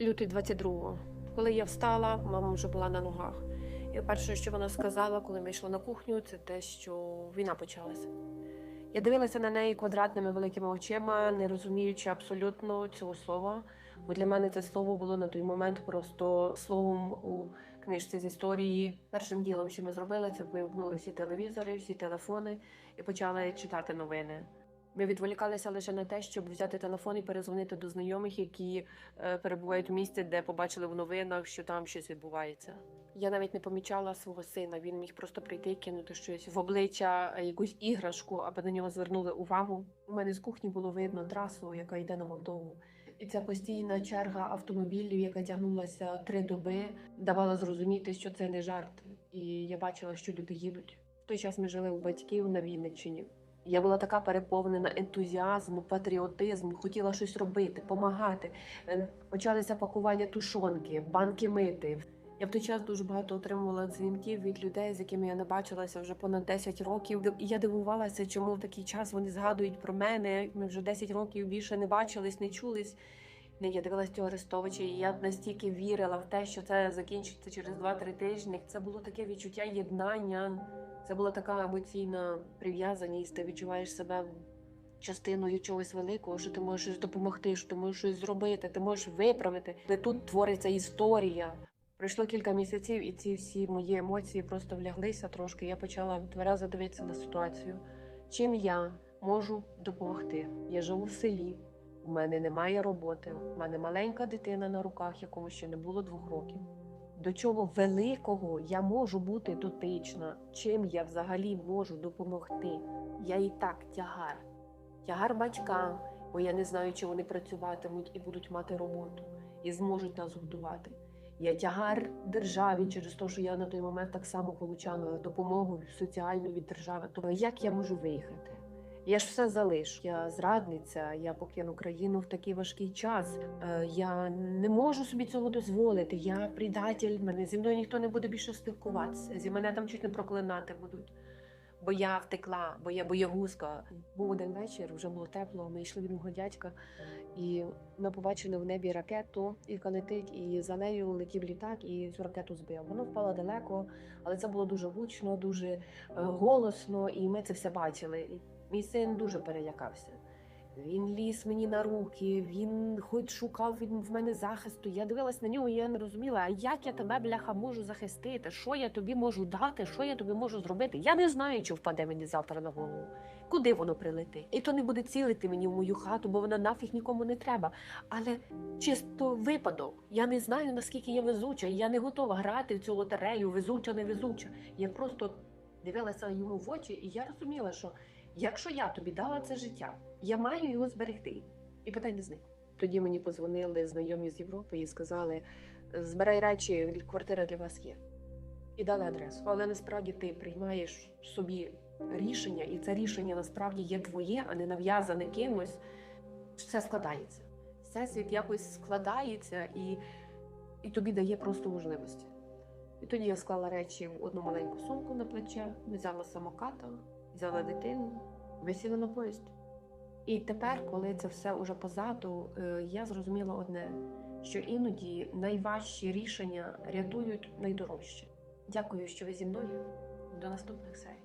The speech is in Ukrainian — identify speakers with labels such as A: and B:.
A: Лютий 22-го. Коли я встала, мама вже була на ногах. І перше, що вона сказала, коли ми йшли на кухню, це те, що війна почалася. Я дивилася на неї квадратними великими очима, не розуміючи абсолютно цього слова. Бо для мене це слово було на той момент просто словом у книжці з історії. Першим ділом, що ми зробили, це вимкнули всі телевізори, всі телефони і почали читати новини. Ми відволікалися лише на те, щоб взяти телефон і перезвонити до знайомих, які е, перебувають у місті, де побачили в новинах, що там щось відбувається. Я навіть не помічала свого сина. Він міг просто прийти і кинути щось в обличчя, е, якусь іграшку, аби на нього звернули увагу. У мене з кухні було видно трасу, яка йде на Молдову. І ця постійна черга автомобілів, яка тягнулася три доби, давала зрозуміти, що це не жарт. І я бачила, що люди їдуть. В той час ми жили у батьків на Вінниччині. Я була така переповнена ентузіазму, патріотизму, хотіла щось робити, допомагати. Почалися пакування тушонки, банки мити. Я в той час дуже багато отримувала дзвінків від людей, з якими я не бачилася вже понад 10 років. І я дивувалася, чому в такий час вони згадують про мене. Ми вже 10 років більше не бачились, не чулись. Не, я дивилась цього Арестовича, і я настільки вірила в те, що це закінчиться через 2-3 тижні. Це було таке відчуття єднання. Це була така емоційна прив'язаність. Ти відчуваєш себе частиною чогось великого, що ти можеш допомогти, що ти можеш щось зробити, ти можеш виправити. Де тут твориться історія. Пройшло кілька місяців, і ці всі мої емоції просто вляглися трошки. Я почала тверезо дивитися на ситуацію. Чим я можу допомогти? Я живу в селі, у мене немає роботи, у мене маленька дитина на руках, якому ще не було двох років. До чого великого я можу бути дотична? Чим я взагалі можу допомогти? Я і так тягар. Тягар батькам, бо я не знаю, чи вони працюватимуть і будуть мати роботу, і зможуть нас годувати. Я тягар державі через те, що я на той момент так само получала допомогу соціальну від держави. Тобто як я можу виїхати? Я ж все залишу. Я зрадниця, я покину країну в такий важкий час. Е, Я не можу собі цього дозволити. Я предатель, мене зі мною ніхто не буде більше спілкуватися. Зі мене там чуть не проклинати будуть. Бо я втекла, бо я боягузка. Був один вечір, вже було тепло. Ми йшли від мого дядька, і ми побачили в небі ракету, яка летить, і за нею летів літак, і цю ракету збив. Воно впало далеко, але це було дуже гучно, дуже е, голосно, і ми це все бачили. Мій син дуже перелякався. Він ліз мені на руки, він хоч шукав він в мене захисту. Я дивилась на нього, і я не розуміла, а як я тебе, бляха, можу захистити? Що я тобі можу дати? Що я тобі можу зробити? Я не знаю, чи впаде мені завтра на голову. Куди воно прилетить? І то не буде цілити мені в мою хату, бо вона нафіг нікому не треба. Але чисто випадок. Я не знаю, наскільки я везуча. і Я не готова грати в цю лотерею, везуча, не везуча. Я просто дивилася йому в очі, і я розуміла, що якщо я тобі дала це життя, я маю його зберегти. І питань не зник. Тоді мені позвонили знайомі з Європи і сказали: збирай речі, квартира для вас є. І дали адресу. Але насправді ти приймаєш собі рішення, і це рішення насправді є твоє, а не нав'язане кимось. Все складається. Всесвіт якось складається і, і тобі дає просто можливості. І тоді я склала речі в одну маленьку сумку на плече, взяла самоката, взяла дитину, висіла на поїзд. І тепер, коли це все уже позаду, е, я зрозуміла одне: що іноді найважчі рішення рятують найдорожче. Дякую, що ви зі мною. До наступних серій.